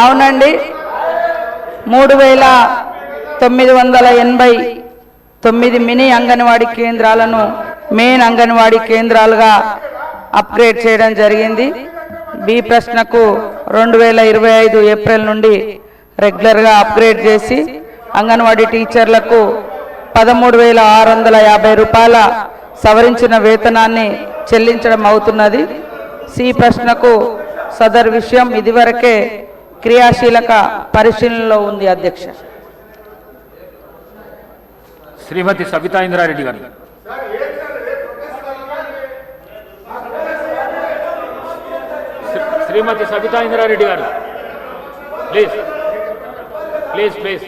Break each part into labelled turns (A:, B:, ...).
A: అవునండి. మూడు వేల తొమ్మిది వందల ఎనభై తొమ్మిది మినీ అంగన్వాడీ కేంద్రాలను మెయిన్ అంగన్వాడీ కేంద్రాలుగా అప్గ్రేడ్ చేయడం జరిగింది. బి ప్రశ్నకు రెండు వేల ఇరవై ఐదు ఏప్రిల్ నుండి రెగ్యులర్గా అప్గ్రేడ్ చేసి అంగన్వాడీ టీచర్లకు పదమూడు వేల ఆరు వందల యాభై రూపాయల సవరించిన వేతనాన్ని చెల్లించడం అవుతున్నది. సి ప్రశ్నకు సదర్ విషయం ఇదివరకే క్రియాశీలక పరిశీలనలో ఉంది అధ్యక్ష.
B: శ్రీమతి సబితా ఇంద్రారెడ్డి గారు. శ్రీమతి సబితా ఇంద్రారెడ్డి గారు. Please. Please please.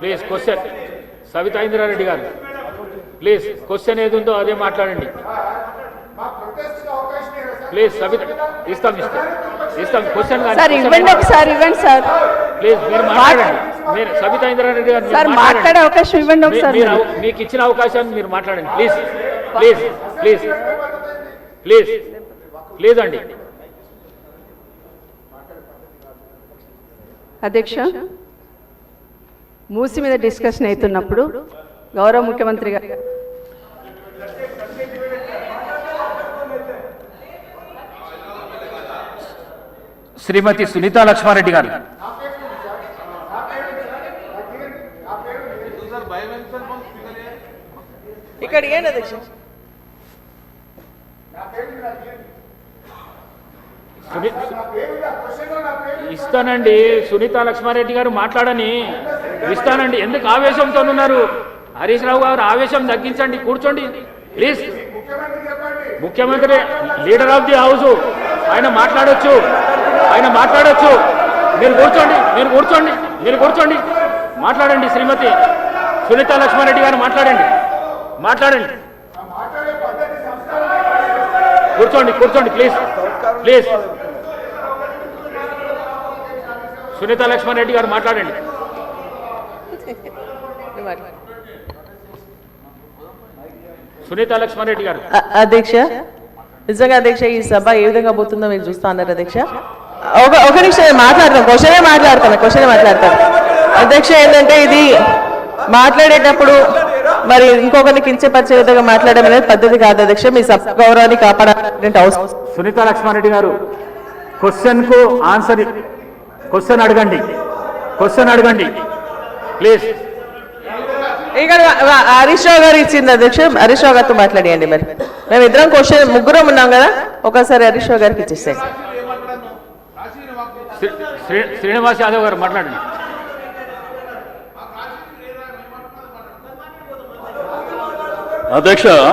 B: Please question. Sabita Indra Reddy గారు. ప్లీజ్ క్వశ్చన్ ఏది ఉందో అదే మాట్లాడండి. ప్లీజ్ సబిత ఇస్తాం ఇస్తాం. ఇస్తాం. క్వశ్చన్
A: సార్ ఇవ్వండి ఒకసారి ఇవ్వండి సార్
B: ప్లీజ్ మీరు మాట్లాడండి. మీరు సబితా ఇంద్రారెడ్డి గారు
A: సార్. మాట్లాడే అవకాశం ఇవ్వండి ఒకసారి
B: మీకు ఇచ్చిన అవకాశాన్ని మీరు మాట్లాడండి. Please please please please please అండి.
C: అధ్యక్ష మూసి మీద డిస్కషన్ అవుతున్నప్పుడు గౌరవ ముఖ్యమంత్రి గారు
B: శ్రీమతి సునీతా లక్ష్మారెడ్డి గారు.
A: ఇక్కడ అధ్యక్ష?
B: సుని- ఇస్తానండి. సునీతా లక్ష్మారెడ్డి గారు మాట్లాడని ఇస్తానండి. ఎందుకు ఆవేశంతో ఉన్నారు? హరీష్ రావు గారు ఆవేశం తగ్గించండి. కూర్చోండి. ప్లీజ్. ముఖ్యమంత్రి లీడర్ ఆఫ్ ది హౌస్. ఆయన మాట్లాడొచ్చు. ఆయన మాట్లాడొచ్చు. మీరు కూర్చోండి మీరు కూర్చోండి మీరు కూర్చోండి. మాట్లాడండి శ్రీమతి. సునీత లక్ష్మారెడ్డి గారు మాట్లాడండి. మాట్లాడండి. కూర్చోండి కూర్చోండి ప్లీజ్ ప్లీజ్ సునీత లక్ష్మారెడ్డి గారు మాట్లాడండి. సునీత లక్ష్మారెడ్డి గారు.
D: అధ్యక్ష నిజంగా అధ్యక్ష ఈ సభ ఏ విధంగా పోతుందో మీరు చూస్తా అన్నారు అధ్యక్ష? ఒక ఒక నిమిషం నేను మాట్లాడతాను క్వశ్చనే మాట్లాడతాను క్వశ్చనే మాట్లాడతాను అధ్యక్ష ఏంటంటే ఇది మాట్లాడేటప్పుడు మరి ఇంకొకరిని కించపరిచే విధంగా మాట్లాడడం అనేది పద్ధతి కాదు అధ్యక్ష మీ సభ గౌరవాన్ని కాపాడాలంటే అవసరం.
B: సునీత లక్ష్మణ్ రెడ్డి గారు క్వశ్చన్కు ఆన్సర్ క్వశ్చన్ అడగండి. క్వశ్చన్ అడగండి. ప్లీజ్.
D: ఇక్కడ హరీష్ రావు గారు ఇచ్చింది అధ్యక్ష హరీష్ రావు గారితో మాట్లాడియండి మరి. మేము ఇద్దరం క్వశ్చన్ ముగ్గురం ఉన్నాం కదా ఒకసారి హరీష్ రావు గారికి ఇచ్చేసేయండి.
B: శ్రీనివాస్ యాదవ్ గారు మాట్లాడండి.
E: అధ్యక్ష